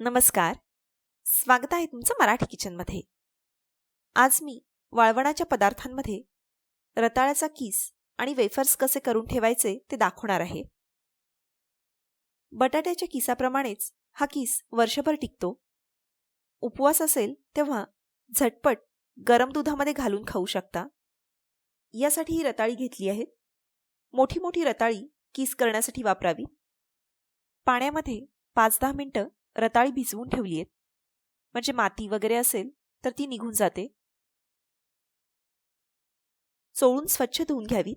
नमस्कार. स्वागत आहे तुमचं मराठी किचनमध्ये. आज मी वाळवणाच्या पदार्थांमध्ये रताळ्याचा किस आणि वेफर्स कसे करून ठेवायचे ते दाखवणार आहे. बटाट्याच्या किसाप्रमाणेच हा किस वर्षभर टिकतो. उपवास असेल तेव्हा झटपट गरम दुधामध्ये घालून खाऊ शकता. यासाठी ही रताळी घेतली आहे. मोठी मोठी रताळी किस करण्यासाठी वापरावी. पाण्यामध्ये पाच दहा मिनटं रताळी भिजवून ठेवली आहेत. म्हणजे माती वगैरे असेल तर ती निघून जाते. चोळून स्वच्छ धुवून घ्यावी.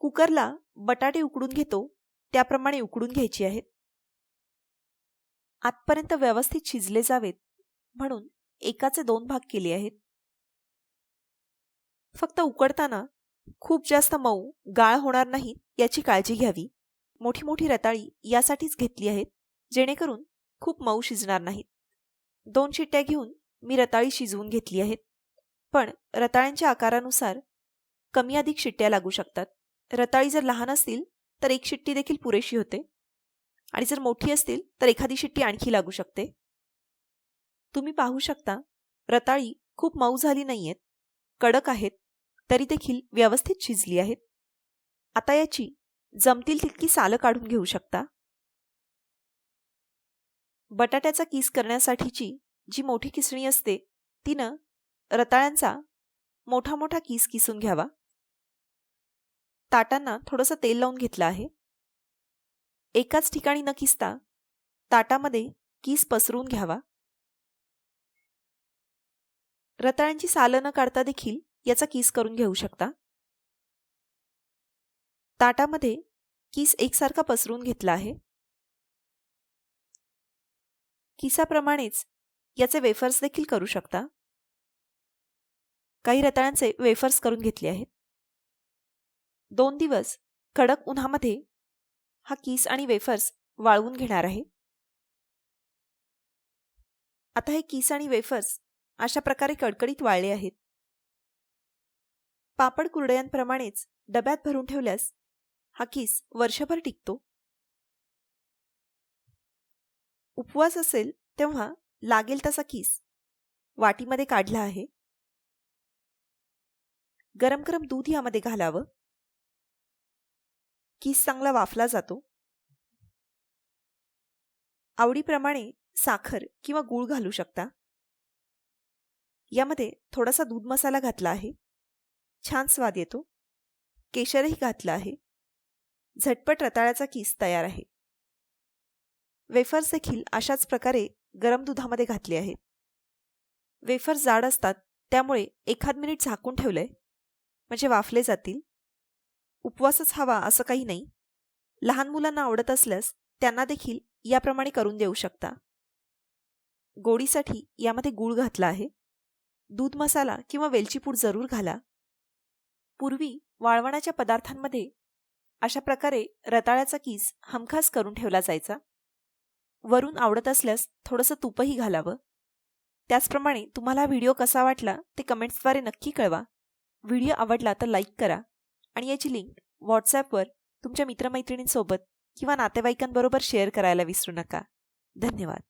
कुकरला बटाटे उकडून घेतो त्याप्रमाणे उकडून घ्यायची आहेत. आतपर्यंत व्यवस्थित शिजले जावेत म्हणून एकाचे दोन भाग केले आहेत. फक्त उकडताना खूप जास्त मऊ गाळ होणार नाही याची काळजी घ्यावी. मोठी मोठी रताळी यासाठीच घेतली आहेत जेणेकरून खूप मऊ शिजणार नाहीत. दोन शिट्ट्या घेऊन मी रताळी शिजवून घेतली आहेत. पण रताळ्यांच्या आकारानुसार कमी अधिक शिट्ट्या लागू शकतात. रताळी जर लहान असतील तर एक शिट्टी देखील पुरेशी होते. आणि जर मोठी असतील तर एखादी शिट्टी आणखी लागू शकते. तुम्ही पाहू शकता रताळी खूप मऊ झाली नाहीयेत. कडक आहेत तरी देखील व्यवस्थित शिजली आहेत. आता याची जमतील तितकी सालं काढून घेऊ शकता? बटाट्याचा किस करण्यासाठीची जी मोठी किसणी असते तिनं रताळ्यांचा मोठा मोठा किस किसून घ्यावा. ताटांना थोडंसं तेल लावून घेतलं आहे. एकाच ठिकाणी न किसता ताटामध्ये किस पसरून घ्यावा. रताळ्यांची सालं न काढता देखील याचा किस करून घेऊ शकता. ताटामध्ये किस एकसारखा पसरून घेतला आहे. किसाप्रमाणेच याचे वेफर्स देखील करू शकता. काही रताळ्यांचे वेफर्स करून घेतले आहेत. दोन दिवस कडक उन्हामध्ये हा किस आणि वेफर्स वाळवून घेणार आहे. आता हे किस आणि वेफर्स अशा प्रकारे कडकडीत वाळले आहेत. पापड कुरडयांप्रमाणेच डब्यात भरून ठेवल्यास हा किस वर्षभर टिकतो? उपवास असेल तेव्हा लागेल तसा किस वाटीमध्ये काढला आहे. गरम गरम दूध यामध्ये घालावं. किस चांगला वाफला जातो. आवडीप्रमाणे साखर किंवा गूळ घालू शकता. यामध्ये थोडासा दूध मसाला घातला आहे. छान स्वाद येतो. केशरही घातला आहे. झटपट रताळ्याचा किस तयार आहे. वेफर्स देखील अशाच प्रकारे गरम दुधामध्ये घातले आहेत. वेफर्स जाड असतात त्यामुळे एखाद मिनिट झाकून ठेवलंय म्हणजे वाफले जातील. उपवासच हवा असं काही नाही. लहान मुलांना आवडत असल्यास त्यांना देखील याप्रमाणे करून देऊ शकता. गोडीसाठी यामध्ये गूळ घातला आहे. दूध मसाला किंवा वेलचीपूड जरूर घाला. पूर्वी वाळवणाच्या पदार्थांमध्ये अशा प्रकारे रताळ्याचा किस हमखास करून ठेवला जायचा. वरून आवडत असल्यास थोडंसं तुपही घालावं. त्याचप्रमाणे तुम्हाला व्हिडिओ कसा वाटला ते कमेंट्सद्वारे नक्की कळवा. व्हिडिओ आवडला तर लाईक करा आणि याची लिंक व्हॉट्सॲपवर तुमच्या मित्रमैत्रिणींसोबत किंवा नातेवाईकांबरोबर शेअर करायला विसरू नका. धन्यवाद.